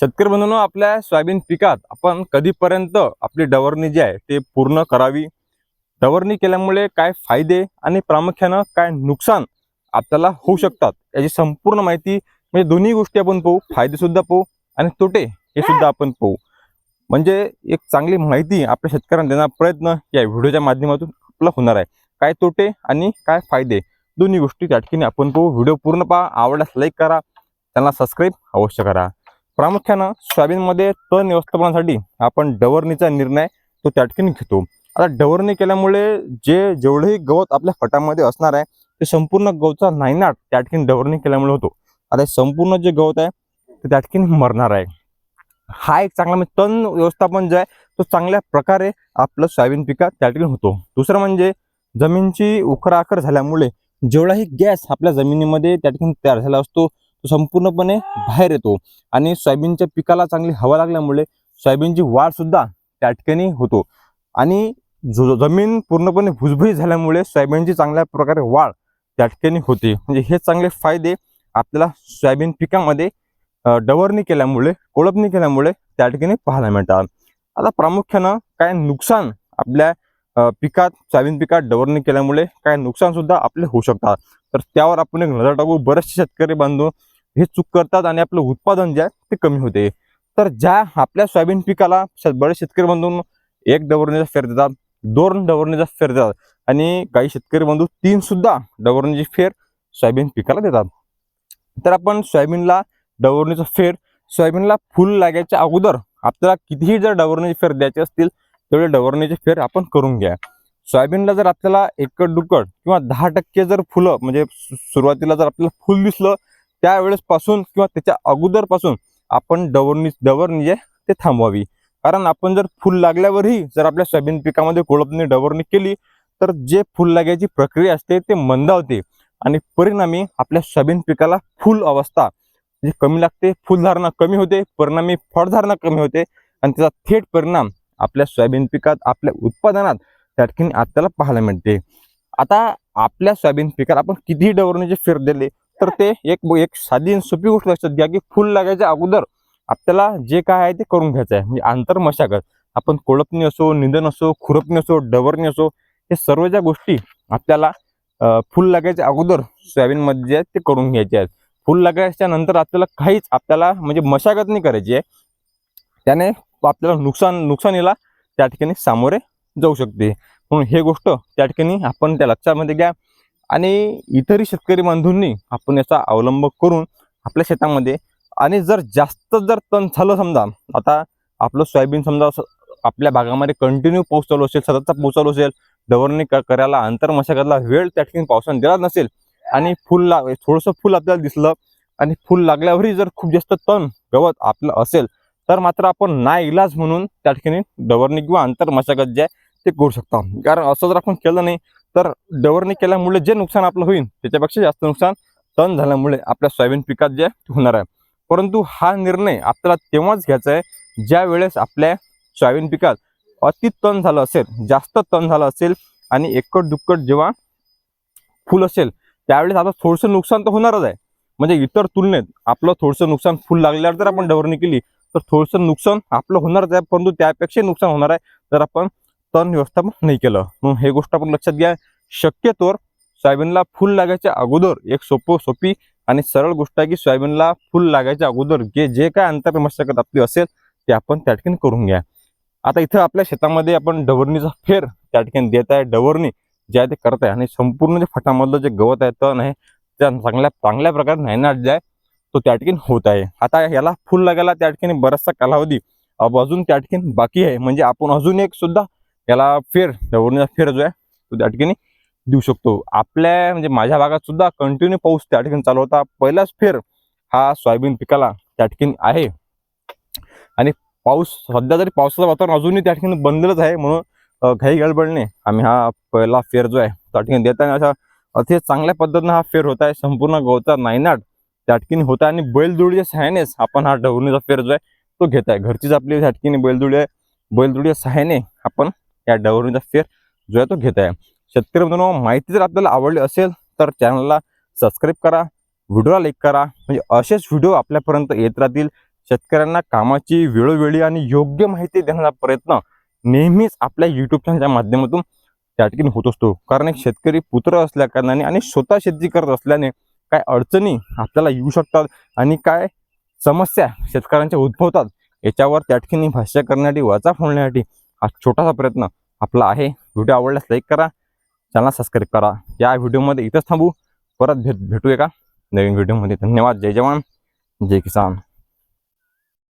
शेतकरी बंधूंनो आपल्या सोयाबीन पिकात आपण कधीपर्यंत आपली डवरणी जी आहे ते पूर्ण करावी? डवरणी केल्यामुळे काय फायदे आणि प्रामुख्यानं काय नुकसान आपल्याला होऊ शकतात? याची संपूर्ण माहिती म्हणजे दोन्ही गोष्टी आपण पाहू फायदे सुद्धा पाहू आणि तोटे हे सुद्धा आपण पाहू. म्हणजे एक चांगली माहिती आपल्या शेतकऱ्यांना देण्याचा प्रयत्न या व्हिडिओच्या माध्यमातून आपला होणार आहे. काय तोटे आणि काय फायदे? दोन्ही गोष्टी त्या ठिकाणी आपण पाहू. व्हिडिओ पूर्ण पहा आवडल्यास लाईक करा त्यांना सबस्क्राईब अवश्य करा. प्रामुख्यानं सोयाबीनमध्ये तण व्यवस्थापनासाठी आपण डवरणीचा निर्णय तो त्या ठिकाणी घेतो. आता डवरणी केल्यामुळे जे जेवढेही गवत आपल्या फटामध्ये असणार आहे ते संपूर्ण गवतचा नायनाट त्या ठिकाणी डवरणी केल्यामुळे होतो. आता संपूर्ण जे गवत आहे ते त्या ठिकाणी मरणार आहे. हा एक चांगला म्हणजे तण व्यवस्थापन जे आहे तो चांगल्या प्रकारे आपलं सोयाबीन पिकात त्या ठिकाणी होतो. दुसरं म्हणजे जमीनची उखराखर झाल्यामुळे जेवढाही गॅस आपल्या जमिनीमध्ये त्या ठिकाणी तयार झाला असतो तो संपूर्णपणे बाहेर येतो. आणि सोयाबीनच्या पिकाला चांगली हवा लागल्यामुळे सोयाबीनची वाढ सुद्धा त्या ठिकाणी होतो. आणि जो जमीन पूर्णपणे भुसभुशीत झाल्यामुळे सोयाबीनची चांगल्या प्रकारे वाढ त्या ठिकाणी होते. म्हणजे हे चांगले फायदे आपल्याला सोयाबीन पिकामध्ये डवरणी केल्यामुळे कोळपणी केल्यामुळे त्या ठिकाणी पाहायला मिळतात. आता प्रामुख्यानं काय नुकसान आपल्या पिकात सोयाबीन पिकात डवरणी केल्यामुळे काय नुकसान सुद्धा आपले होऊ शकतात. तर त्यावर आपण एक नजर टाकू. बरेचसे शेतकरी बांधव हे चूक करतात आणि आपलं उत्पादन जे आहे ते कमी होते. तर ज्या आपल्या सोयाबीन पिकाला श- बरेच शेतकरी बांधून एक डवरणीचा फेर देतात दोन डवरणीचा फेर देतात आणि काही शेतकरी बांधू तीन सुद्धा डवरणीची फेर सोयाबीन पिकाला देतात. तर आपण सोयाबीनला डवरणीचा फेर सोयाबीनला फुल लागायच्या अगोदर आपल्याला कितीही जर डवरणीची फेर द्यायची असतील तेवढे डवरणीचे फेर आपण करून घ्या. सोयाबीनला जर आपल्याला एकड दुकड किंवा दहा टक्के जर फुलं म्हणजे सुरुवातीला जर आपल्याला फुल दिसलं त्यावेळेस पासून किंवा त्याच्या अगोदरपासून आपण डवरणी डवरणी जे ते थांबवावी. कारण आपण जर फुल लागल्यावरही जर आपल्या सोयाबीन पिकामध्ये कोळपणी डवरणी केली तर जे फुल लागायची प्रक्रिया असते ते मंदावते आणि परिणामी आपल्या सोयाबीन पिकाला फुल अवस्था जे कमी लागते फुलधारणा कमी होते परिणामी फळधारणा कमी होते आणि त्याचा थेट परिणाम आपल्या सोयाबीन पिकात आपल्या उत्पादनात त्या ठिकाणी आपल्याला पाहायला मिळते. आता आपल्या सोयाबीन पिकाला आपण कितीही डवरणीचे फेर दिले तर ते एक एक साधी आणि सोपी गोष्ट लक्षात घ्या की फुल लागायच्या अगोदर आपल्याला जे काय आहे ते करून घ्यायचं आहे. म्हणजे आंतर मशागत. आपण कोळपणी असो निंदन असो खुरपणी असो डवरणी असो हे सर्व ज्या गोष्टी आपल्याला फुल लागायच्या अगोदर सोयाबीनमध्ये जे आहेत ते करून घ्यायचे आहेत. फुल लागायच्या नंतर आपल्याला काहीच आपल्याला म्हणजे मशागत नाही करायची आहे. त्याने आपल्याला नुकसान नुकसानीला त्या ठिकाणी सामोरे जाऊ शकते. म्हणून हे गोष्ट त्या ठिकाणी आपण त्या लक्षामध्ये घ्या. आणि इतरही शेतकरी बांधूंनी आपण याचा अवलंब करून आपल्या शेतामध्ये आणि जर जास्त जर तण झालं समजा आता आपलं सोयाबीन समजा आपल्या भागामध्ये कंटिन्यू पाऊस चालू असेल सततचा पाऊस चालू असेल डवरणी करायला अंतर मशागतला वेळ त्या ठिकाणी पावसाने दिला नसेल आणि फुल लाग थोडंसं फुल आपल्याला दिसलं आणि फुल लागल्यावरही जर खूप जास्त तण गवत आपलं असेल तर मात्र आपण ना इलाज म्हणून त्या ठिकाणी डवरणी किंवा अंतर मशागत जे आहे ते करू शकतो. कारण असं जर आपण केलं नाही तर डवरणी केल्यामुळे जे नुकसान आपलं होईल त्याच्यापेक्षा जास्त नुकसान तण झाल्यामुळे आपल्या सोयाबीन पिकात जे होणार आहे. परंतु हा निर्णय आपल्याला तेव्हाच घ्यायचा आहे ज्या वेळेस आपल्या सोयाबीन पिकात अति तण झालं असेल जास्त तण झालं असेल आणि एकट दुक्कट जेव्हा फुल असेल त्यावेळेस आता थोडंसं नुकसान तर होणारच आहे. म्हणजे इतर तुलनेत आपलं थोडंसं नुकसान फुल लागल्यावर जर आपण डवरणी केली तर थोडंसं नुकसान आपलं होणारच आहे परंतु त्यापेक्षा नुकसान होणार आहे. जर आपण तण व्यवस्थापन नाही केलं. म्हणून हे गोष्ट आपण लक्षात घ्या. शक्यतोवर सोयाबीनला फुल लागायच्या अगोदर एक सोपं सोपी आणि सरळ गोष्ट आहे की सोयाबीनला फुल लागायच्या अगोदर जे जे काय अंतर मशागत आपली असेल ते आपण त्या ठिकाणी करून घ्या. आता इथं आपल्या शेतामध्ये आपण डवरणीचा फेर त्या ठिकाणी देत आहे. डवरणी जे आहे ते करत आहे. आणि संपूर्ण जे फटामधलं जे गवत आहे तण आहे त्या चांगल्या चांगल्या प्रकारे नायनाट जे आहे. तो त्या ठिकाणी होत आहे. आता याला फुल लागायला त्या ठिकाणी बराचसा कालावधी अजून त्या ठिकाणी बाकी आहे. म्हणजे आपण अजून एक सुद्धा याला फेर दवडण्याचा फेर जो आहे तो त्या ठिकाणी देऊ शकतो. आपल्या म्हणजे माझ्या भागात सुद्धा कंटिन्यू पाऊस त्या ठिकाणी चालू होता. पहिलाच फेर हा सोयाबीन पिकाला त्या ठिकाणी आहे. आणि पाऊस सध्या तरी पावसाचं वातावरण अजूनही त्या ठिकाणी बनलेलंच आहे. म्हणून घाई गडबडणे आम्ही हा पहिला फेर जो आहे त्या ठिकाणी देताना अशा अतिशय चांगल्या पद्धतीनं हा फेर होत आहे. संपूर्ण गवता नायनाट त्या होत आहे आणि बैलदुळी सहाय्यानेच आपण हा डवरणीचा फेर जो आहे तो घेत आहे. घरचीच आपली त्या बैलदुळी आहे. बैलजोडीच्या सहाय्याने आपण या डवरणीचा फेर जो आहे तो घेत आहे. शेतकरी मित्रांनो माहिती जर आपल्याला आवडली असेल तर चॅनलला सबस्क्राईब करा व्हिडिओला लाईक करा. म्हणजे असेच व्हिडिओ आपल्यापर्यंत येत राहतील. शेतकऱ्यांना कामाची वेळोवेळी आणि योग्य माहिती देण्याचा प्रयत्न नेहमीच आपल्या युट्यूब चॅनलच्या माध्यमातून त्या ठिकाणी होत असतो. कारण एक शेतकरी पुत्र असल्या कारणाने आणि स्वतः शेती करत असल्याने काय अडचणी आपल्याला येऊ शकतात आणि काय समस्या शेतकऱ्यांच्या उद्भवतात याच्यावर त्या ठिकाणी भाष्य करण्यासाठी वाचा फोडण्यासाठी हा छोटासा प्रयत्न आपला आहे. व्हिडिओ आवडल्यास लाईक करा चॅनल सबस्क्राईब करा. या व्हिडिओमध्ये इथंच थांबू. परत भेट भेटू एका नवीन व्हिडिओमध्ये. धन्यवाद. जय जवान. जय किसान.